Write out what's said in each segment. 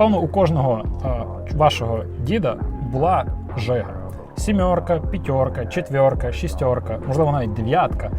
напевно, у кожного е, вашого діда була жига. Сімерка, п'ятерка, четверка, шістерка, можливо, навіть дев'ятка.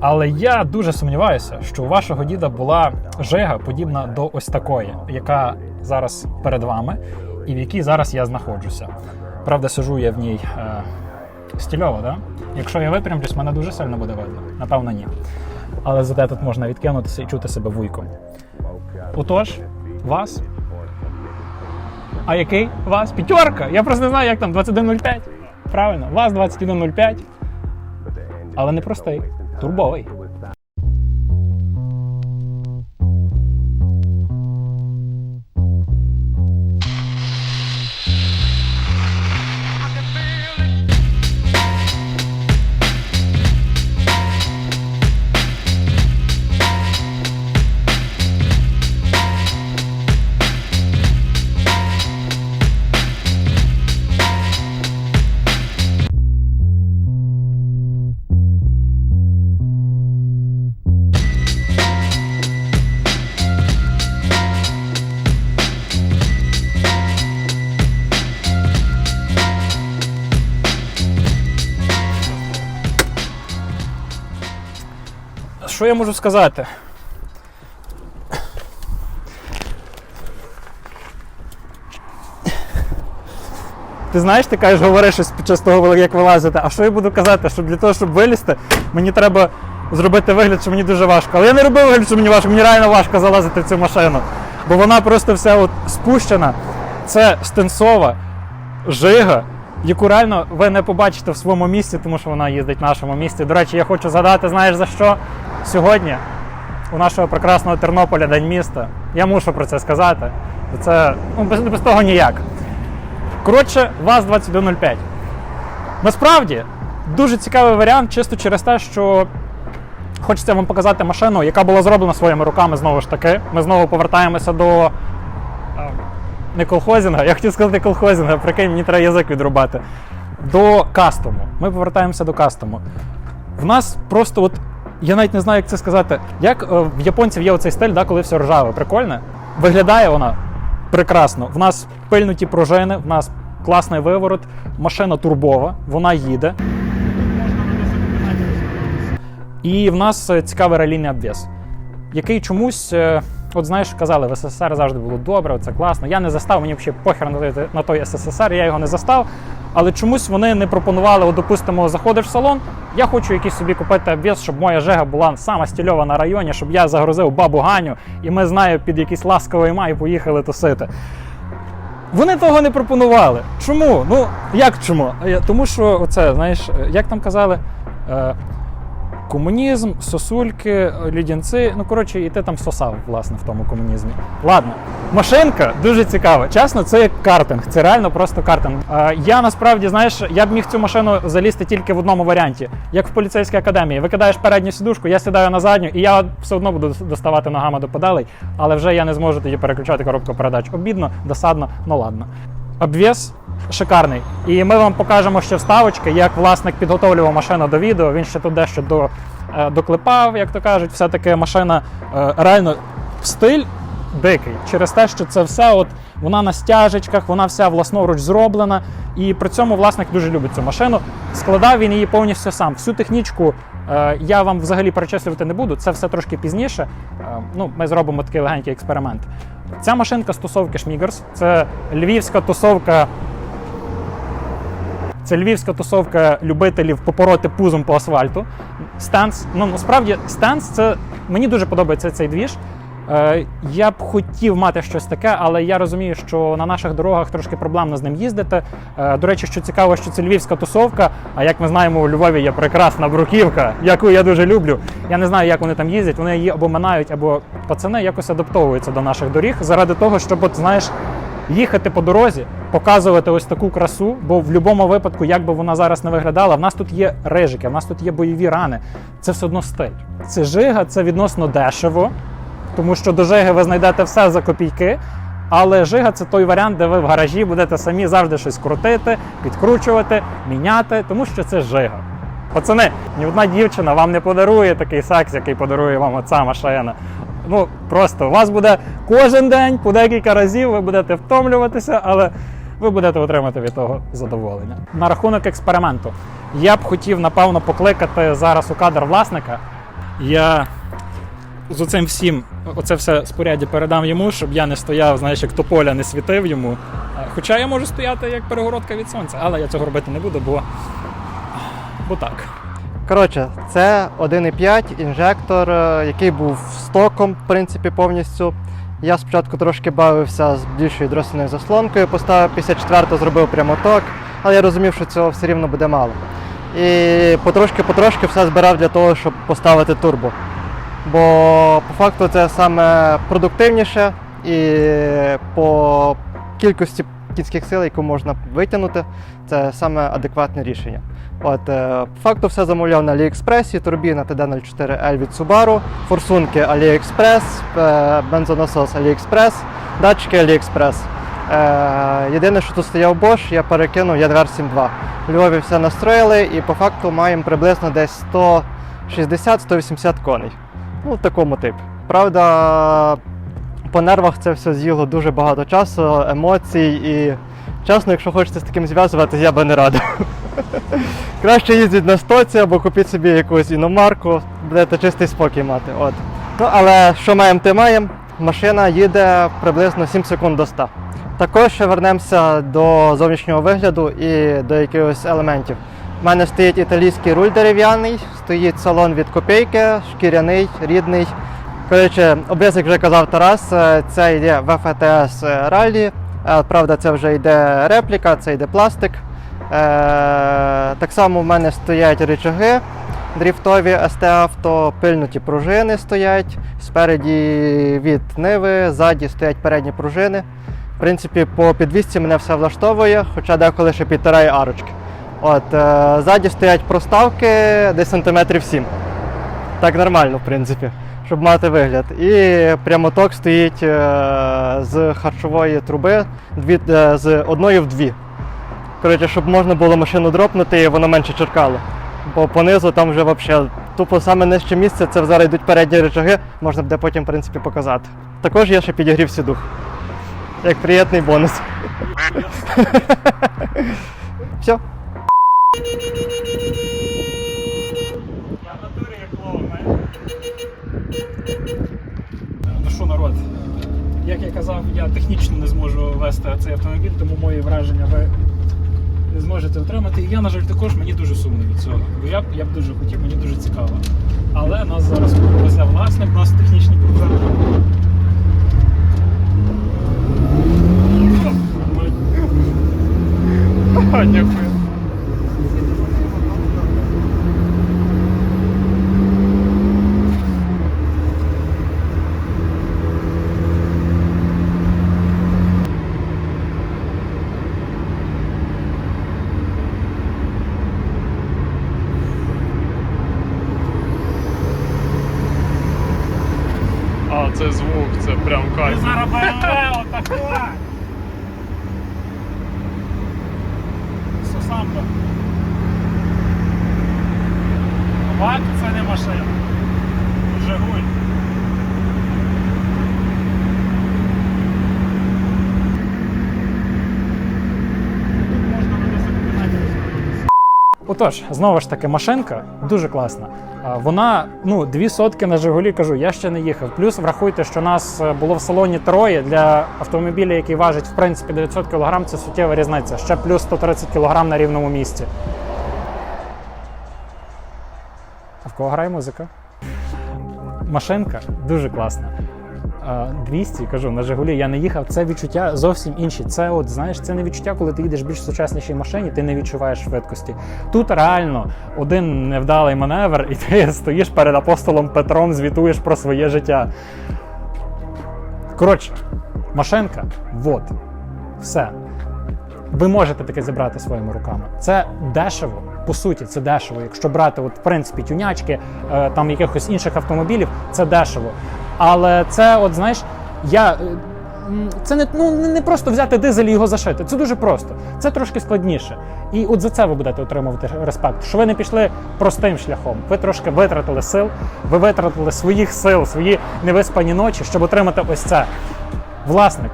Але я дуже сумніваюся, що у вашого діда була жига подібна до ось такої, яка зараз перед вами, і в якій зараз я знаходжуся. Правда, сижу я в ній е, стільово, да? Якщо я випрямлюсь, мене дуже сильно буде видно. Напевно, ні. Але зате тут можна відкинутися і чути себе вуйком. Отож, вас. А який? Вас? П'ятерка. Я просто не знаю, як там 21.05. Правильно, вас 21.05. Але не простий, турбовий. Що я можу сказати? Ти знаєш, ти кажеш, говориш щось під час того, як вилазити. А що я буду казати? Що для того, щоб вилізти, мені треба зробити вигляд, що мені дуже важко. Але я не робив вигляд, що мені важко, мені реально важко залазити в цю машину. Бо вона просто вся от спущена. Це стенсова жига, яку реально ви не побачите в своєму місці, тому що вона їздить в нашому місті. До речі, я хочу згадати, знаєш за що? Сьогодні у нашого прекрасного Тернополя День міста. Я мушу про це сказати. Це ну, без, без того ніяк. Коротше, ВАЗ-2105. Насправді, дуже цікавий варіант, чисто через те, що хочеться вам показати машину, яка була зроблена своїми руками знову ж таки. Ми знову повертаємося до не колхозінга, я хотів сказати колхозінга, прикинь, мені треба язик відрубати. До кастому. Ми повертаємося до кастому. В нас просто от. Я навіть не знаю, як це сказати. Як е, в японців є оцей стиль, да, коли все ржаве, прикольне. Виглядає вона прекрасно. В нас пильнуті пружини, в нас класний виворот, машина турбова, вона їде. І в нас е, цікавий релійний обвес, який чомусь, е, от знаєш, казали, в СССР завжди було добре, це класно. Я не застав, мені взагалі похер на той СССР, я його не застав. Але чомусь вони не пропонували, от, допустимо, заходиш в салон, я хочу якийсь собі купити обвіз, щоб моя жега була сама стільова на районі, щоб я загрузив бабу Ганю, і ми з нею під якийсь ласковий май поїхали тусити. Вони того не пропонували. Чому? Ну, як чому? Тому що оце, знаєш, як там казали, е, комунізм, сосульки, лідянці. Ну, коротше, і ти там сосав, власне, в тому комунізмі. Ладно, машинка дуже цікава. Чесно, це картинг. Це реально просто картинг. Е, я насправді, знаєш, я б міг цю машину залізти тільки в одному варіанті, як в поліцейській академії. Викидаєш передню сідушку, я сідаю на задню, і я все одно буду доставати ногами до педалей, але вже я не зможу тоді переключати коробку передач. Обідно, досадно, ну ладно. Обвес шикарний. І ми вам покажемо ще вставочки, як власник підготовлював машину до відео. Він ще тут дещо до, е, доклепав, як то кажуть. Все-таки машина е, реально стиль дикий. Через те, що це все, от вона на стяжечках, вона вся власноруч зроблена. І при цьому власник дуже любить цю машину. Складав він її повністю сам. Всю технічку е, я вам взагалі перечислювати не буду. Це все трошки пізніше. Е, ну, ми зробимо такий легенький експеримент. Ця машинка з тусовки Шмігерс. Це львівська тусовка. Це львівська тусовка любителів попороти пузом по асфальту. Станс, ну насправді станс, це мені дуже подобається цей двіж. Е, я б хотів мати щось таке, але я розумію, що на наших дорогах трошки проблемно з ним їздити. Е, до речі, що цікаво, що це львівська тусовка. А як ми знаємо, у Львові є прекрасна бруківка, яку я дуже люблю. Я не знаю, як вони там їздять. Вони її або минають, або пацани якось адаптовуються до наших доріг заради того, щоб, от, знаєш, їхати по дорозі, показувати ось таку красу, бо в будь-якому випадку, як би вона зараз не виглядала, в нас тут є рижики, в нас тут є бойові рани. Це все одно стиль. Це жига, це відносно дешево, тому що до жиги ви знайдете все за копійки. Але жига це той варіант, де ви в гаражі будете самі завжди щось крутити, підкручувати, міняти, тому що це жига. Пацани, ні одна дівчина вам не подарує такий секс, який подарує вам оця машина. Ну просто у вас буде кожен день по декілька разів, ви будете втомлюватися, але ви будете отримати від того задоволення. На рахунок експерименту. Я б хотів, напевно, покликати зараз у кадр власника. Я з оцим всім, оце все споряді передам йому, щоб я не стояв, знаєш, як тополя не світив йому. Хоча я можу стояти як перегородка від сонця, але я цього робити не буду, бо, бо так. Коротше, це 1,5 інжектор, е, який був стоком, в принципі, повністю. Я спочатку трошки бавився з більшою дросною заслонкою, поставив 54 зробив прямоток, але я розумів, що цього все рівно буде мало. І потрошки-потрошки все збирав для того, щоб поставити турбо. Бо по факту це саме продуктивніше і по кількості кінських сил, яку можна витягнути, це саме адекватне рішення. От, е, по факту все замовляв на AliExpress, турбіна TD04L від Subaru, форсунки AliExpress, е, бензонасос AliExpress, датчики AliExpress. Е, єдине, що тут стояв Bosch, я перекинув Ядвер 7.2. У Львові все настроїли і по факту маємо приблизно десь 160-180 коней. Ну, в такому типі. Правда, по нервах це все з'їло дуже багато часу, емоцій і чесно, якщо хочете з таким зв'язуватися, я би не радив. Краще їздіть на стоці або купіть собі якусь іномарку, будете чистий спокій мати. От. Ну, але що маємо, те маємо. Машина їде приблизно 7 секунд до 100. Також ще вернемося до зовнішнього вигляду і до якихось елементів. У мене стоїть італійський руль дерев'яний, стоїть салон від копійки, шкіряний, рідний. Коротше, обріз, як вже казав Тарас, е, це йде ВФТС ралі. Е, Правда, це вже йде репліка, це йде пластик. Е, Так само в мене стоять рычаги дріфтові ST авто, пильнуті пружини стоять. Спереді від Ниви, ззаді стоять передні пружини. В принципі, по підвісці мене все влаштовує, хоча деколи ще підтирає арочки. От, е, ззаді стоять проставки десь сантиметрів 7. Так нормально, в принципі, щоб мати вигляд. І прямоток стоїть е, з харчової труби дві, е, з одної в дві. Коротше, щоб можна було машину дропнути і воно менше черкало. Бо понизу там вже взагалі тупо саме нижче місце, це зараз йдуть передні речаги, можна буде потім в принципі показати. Також є ще підігрів сідух. Як приємний бонус. Все. Ну як я казав, я технічно не зможу вести цей автомобіль, тому мої враження ви не зможете отримати. І я, на жаль, також мені дуже сумно від цього. Бо я б, я б дуже хотів, мені дуже цікаво. Але нас зараз повезе власник, у нас технічні проблеми. Дякую. А, це звук, це прям кайф. Ти Зараз БМВ отака. Сосамба. Вак це не машина. Отож, знову ж таки, машинка дуже класна. Вона ну дві сотки на Жигулі кажу, я ще не їхав. Плюс врахуйте, що нас е, було в салоні троє для автомобіля, який важить в принципі 900 кг, це суттєва різниця. Ще плюс 130 кг на рівному місці. А в кого грає музика? Машинка дуже класна. А, 200, кажу, на Жигулі я не їхав. Це відчуття зовсім інші. Це, от знаєш, це не відчуття, коли ти їдеш в більш сучаснішій машині, ти не відчуваєш швидкості. Тут реально один невдалий маневр, і ти стоїш перед апостолом Петром, звітуєш про своє життя. Коротше, машинка, вот, все. Ви можете таке зібрати своїми руками. Це дешево, по суті, це дешево. Якщо брати, от, в принципі, тюнячки, е, там якихось інших автомобілів, це дешево. Але це, от знаєш, я е, це не, ну, не просто взяти дизель і його зашити. Це дуже просто. Це трошки складніше. І от за це ви будете отримувати респект. Що ви не пішли простим шляхом. Ви трошки витратили сил, ви витратили своїх сил, свої невиспані ночі, щоб отримати ось це. Власник,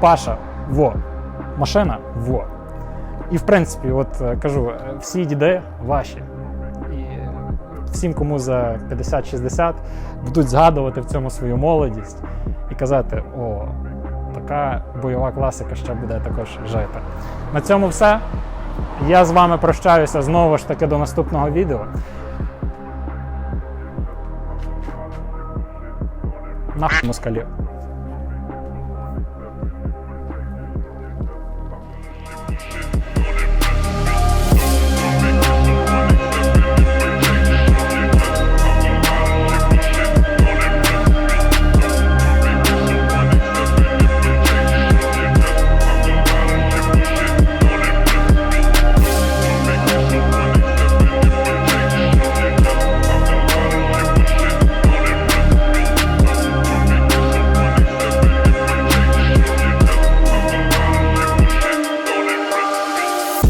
Паша, во, машина, во. І в принципі, от е, кажу, е, всі діди ваші. Всім, кому за 50-60, будуть згадувати в цьому свою молодість і казати: о, така бойова класика ще буде також жити. На цьому все. Я з вами прощаюся знову ж таки до наступного відео. Нахуй москалів.